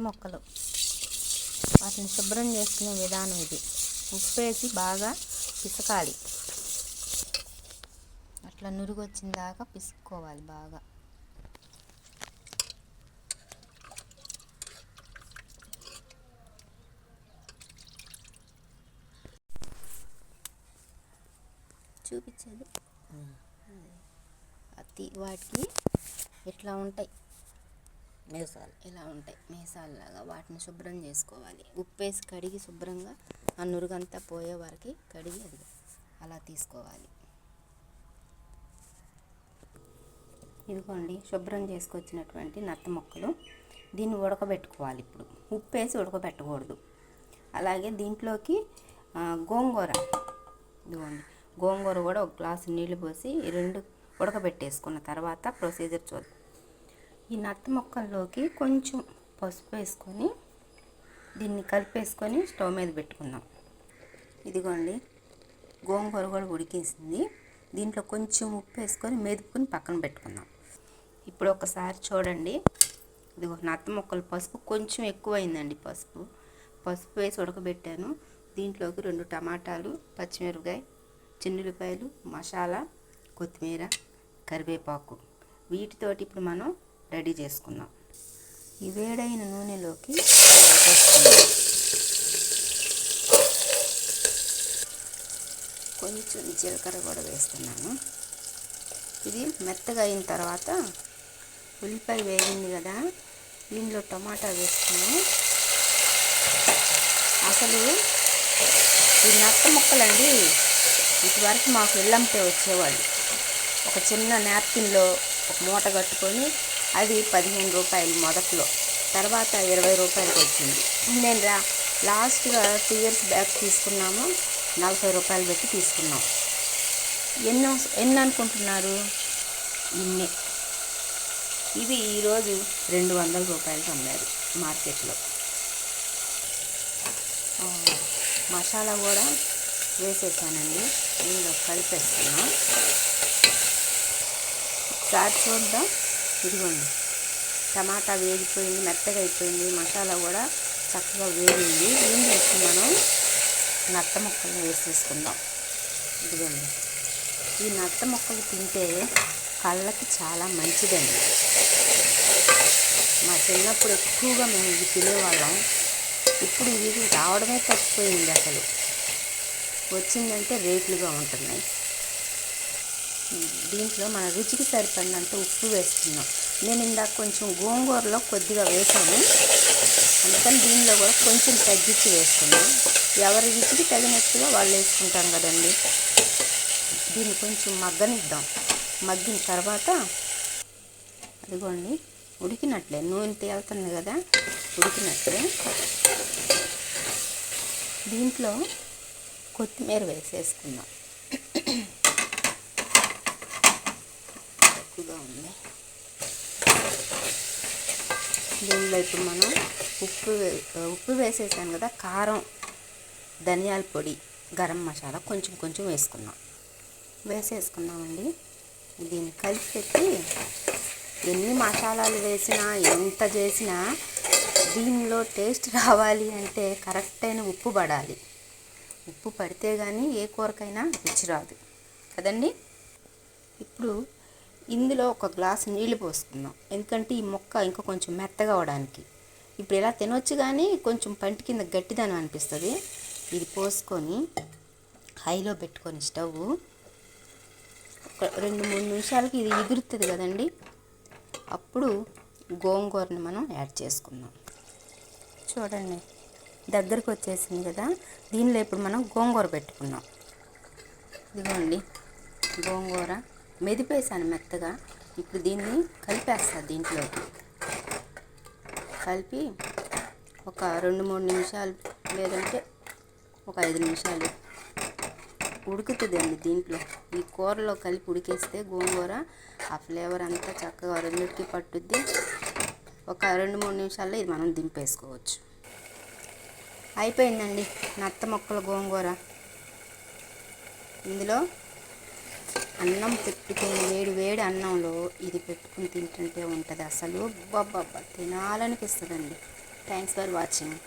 మొక్కలు. వాటిని శుభ్రం చేసుకునే విధానం ఇది. ఉప్పు వేసి బాగా పిసకాలి. అట్లా నురుగు వచ్చిన దాకా పిసుక్కోవాలి బాగా. చూపించేది? అతి వాటికి ఇట్లా ఉంటాయి? మేసాలు. ఇలా ఉంటాయి. మీసాల్లాగా వాటిని శుభ్రం చేసుకోవాలి. ఉప్పేసి కడిగి శుభ్రంగా ఆ నురుగంతా పోయే వరకు కడిగి అది అలా తీసుకోవాలి. ఇదిగోండి శుభ్రం చేసుకొచ్చినటువంటి నత్త మొక్కలు దీన్ని ఉడకబెట్టుకోవాలి ఇప్పుడు. ఉప్పేసి ఉడకబెట్టకూడదు. అలాగే దీంట్లోకి గోంగూర. ఇదిగోండి గోంగూర కూడా ఒక గ్లాసు నీళ్ళు పోసి రెండు ఉడకబెట్టేసుకున్న తర్వాత ప్రొసీజర్ చూద్దాం. ఈ నత్త మొక్కల్లోకి కొంచెం పసుపు వేసుకొని దీన్ని కలిపేసుకొని స్టవ్ మీద పెట్టుకుందాం. ఇదిగోండి గోంగూర కూడా ఉడికేసింది. దీంట్లో కొంచెం ఉప్పు వేసుకొని మెదుపుకొని పక్కన పెట్టుకుందాం. ఇప్పుడు ఒకసారి చూడండి. ఇదిగో నత్త మొక్కలు పసుపు కొంచెం ఎక్కువైందండి పసుపు. పసుపు వేసి ఉడకబెట్టాను. దీంట్లోకి రెండు టమాటాలు పచ్చిమిరపకాయ చిన్నులపాయలు మసాలా కొత్తిమీర కరివేపాకు. వీటితోటి ఇప్పుడు మనం రెడీ చేసుకుందాం. ఈ వేడైన నూనెలోకి వేసేసుకుందాం. కొంచెం జీలకర్ర కూడా వేస్తున్నాను. ఇది మెత్తగా అయిన తర్వాత ఉల్లిపాయ వేగింది కదా దీనిలో టమాటా వేస్తున్నాను. అసలు ఈ నత్త ముక్కలండి ఇటువరకు మాకు ఇళ్ళంటే వచ్చేవాళ్ళు. ఒక చిన్న నాప్కిన్లో ఒక మూట కట్టుకొని అది పదిహేను రూపాయలు మొదట్లో. తర్వాత ఇరవై రూపాయలకి వచ్చింది. నేను రా లాస్ట్గా టూ ఇయర్స్ బ్యాక్ తీసుకున్నాము నలభై రూపాయలు పెట్టి తీసుకున్నాం. ఎన్నో ఎన్ని అనుకుంటున్నారు? ఇన్ని. ఇవి ఈరోజు రెండు వందల రూపాయలకి అమ్మారు మార్కెట్లో. మసాలా కూడా వేసేసానండి. ఇందులో కలిపేస్తున్నాం. ఒకసారి చూద్దాం. ఇదిగోండి. టమాటా వేగిపోయింది మెత్తగా అయిపోయింది మసాలా కూడా చక్కగా వేగింది. ఏం మనం? నత్త ముక్కలు వేసేసుకుందాం. ఇదిగోండి. ఈ నత్త ముక్కలు తింటే కళ్ళకి చాలా మంచిదండి. మా చిన్నప్పుడు ఎక్కువగా మేము ఇవి తినేవాళ్ళం. ఇప్పుడు ఇది రావడమే తప్పిపోయింది అసలు. వచ్చిందంటే రేట్లుగా ఉంటున్నాయి. దీంట్లో మన రుచికి సరిపడినంత ఉప్పు వేస్తున్నాం. నేను ఇందాక కొంచెం గోంగూరలో కొద్దిగా వేసాను. అందుకని దీనిలో కూడా కొంచెం తగ్గించి వేసుకున్నాం ఎవరి రుచికి తగినట్టుగా వాళ్ళు వేసుకుంటాం కదండి. దీన్ని కొంచెం మగ్గనిద్దాం. మగ్గిన తర్వాత అదిగోండి ఉడికినట్లే. నూనె తేలుతుంది కదా ఉడికినట్లే. దీంట్లో కొత్తిమీర వేసేసుకుందాం. ఎక్కువగా ఉంది. దీనిలో ఇప్పుడు మనం ఉప్పు ఉప్పు వేసేసాను కదా కారం ధనియాల పొడి గరం మసాలా కొంచెం కొంచెం వేసుకున్నాం. వేసేసుకున్నామండి. దీన్ని కలిపి పెట్టి ఎన్ని మసాలాలు వేసినా ఎంత చేసినా దీనిలో టేస్ట్ రావాలి అంటే కరెక్ట్ అయిన ఉప్పు పడాలి. ఉప్పు పడితే కానీ ఏ కూరకైనా రుచి రాదు. కదండి? ఇప్పుడు ఇందులో ఒక గ్లాస్ నీళ్ళు పోసుకుందాం. ఎందుకంటే ఈ మొక్క ఇంకా కొంచెం మెత్తగా అవడానికి. ఇప్పుడు ఇలా తినొచ్చు కానీ కొంచెం పంటి కింద గట్టిదనం అనిపిస్తుంది. ఇది పోసుకొని హైలో పెట్టుకొని స్టవ్. ఒక రెండు మూడు నిమిషాలకి ఇది ఎగురుతుంది కదండి. అప్పుడు గోంగూరని మనం యాడ్ చేసుకుందాం. చూడండి దగ్గరకు వచ్చేసింది కదా. దీనిలో ఇప్పుడు మనం గోంగూర పెట్టుకున్నాం ఇదిగోండి గోంగూర. మెదిపేసాను మెత్తగా. ఇప్పుడు దీన్ని కలిపేస్తా దీంట్లోకి కలిపి ఒక రెండు మూడు నిమిషాలు లేదంటే ఒక ఐదు నిమిషాలు ఉడుకుతుందండి దీంట్లో. ఈ కూరలో కలిపి ఉడికేస్తే గోంగూర ఆ ఫ్లేవర్ అంతా చక్కగా రెండింటికి పట్టుద్ది. ఒక రెండు మూడు నిమిషాల్లో ఇది మనం దింపేసుకోవచ్చు. అయిపోయిందండి నత్త మొక్కల గోంగూర. ఇందులో అన్నం పెట్టుకుని వేడి వేడి అన్నంలో ఇది పెట్టుకుని తింటుంటే ఉంటుంది. అసలు బాబా తినాలనిపిస్తుందండి. Thanks for watching